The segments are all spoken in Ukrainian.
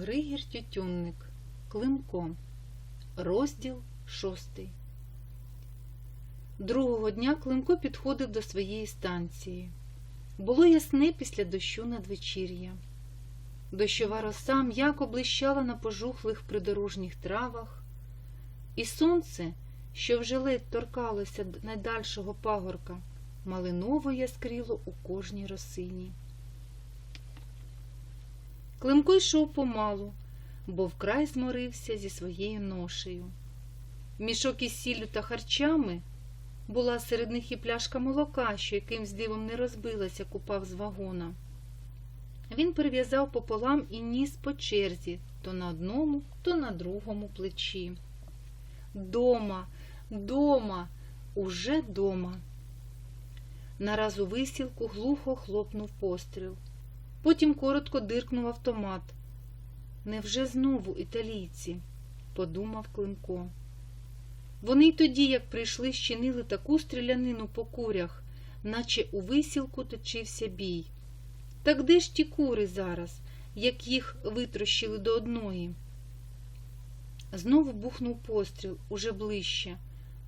Григір Тютюнник. Климко. Розділ шостий. Другого дня Климко підходив до своєї станції. Було ясне після дощу надвечір'я. Дощова роса м'яко блищала на пожухлих придорожніх травах, і сонце, що вже ледь торкалося найдальшого пагорка, малиново яскріло у кожній росині. Климко йшов помалу, бо вкрай зморився зі своєю ношею. Мішок із сіллю та харчами була серед них і пляшка молока, що якимсь дивом не розбилася, як упав з вагона. Він перев'язав пополам і ніс по черзі то на одному, то на другому плечі. Дома, дома, уже дома. Нараз у висілку глухо хлопнув постріл. Потім коротко диркнув автомат. Невже знову італійці? подумав Климко. Вони й тоді, як прийшли, щинили таку стрілянину по курях, наче у висілку точився бій. Так де ж ті кури зараз, як їх витрощили до одної? Знову бухнув постріл уже ближче.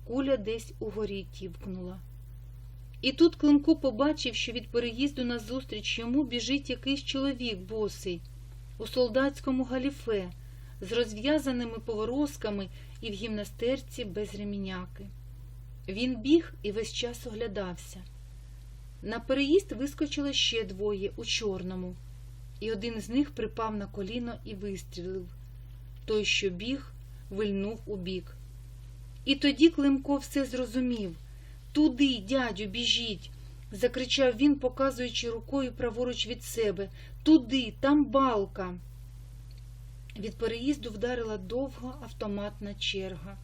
Куля десь угорі тівкнула. І тут Климко побачив, що від переїзду назустріч йому біжить якийсь чоловік босий у солдатському галіфе з розв'язаними поворозками і в гімнастерці без реміняки. Він біг і весь час оглядався. На переїзд вискочило ще двоє у чорному, і один з них припав на коліно і вистрілив. Той, що біг, вильнув у бік. І тоді Климко все зрозумів. Туди, дядю, біжіть. закричав він, показуючи рукою праворуч від себе. Туди, там балка. Від переїзду вдарила довга автоматна черга.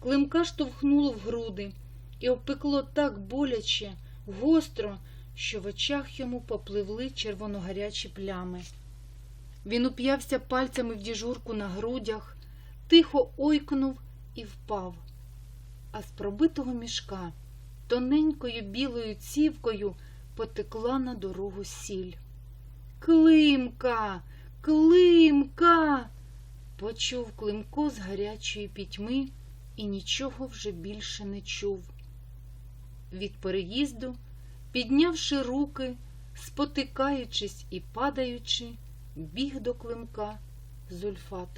Климка штовхнуло в груди і обпекло так боляче, гостро, що в очах йому попливли червоногарячі плями. Він уп'явся пальцями в діжурку на грудях, тихо ойкнув і впав. А з пробитого мішка тоненькою білою цівкою потекла на дорогу сіль. Климка, Климка. Почув Климко з гарячої пітьми і нічого вже більше не чув. Від переїзду, піднявши руки, спотикаючись і падаючи, біг до Климка Зульфат.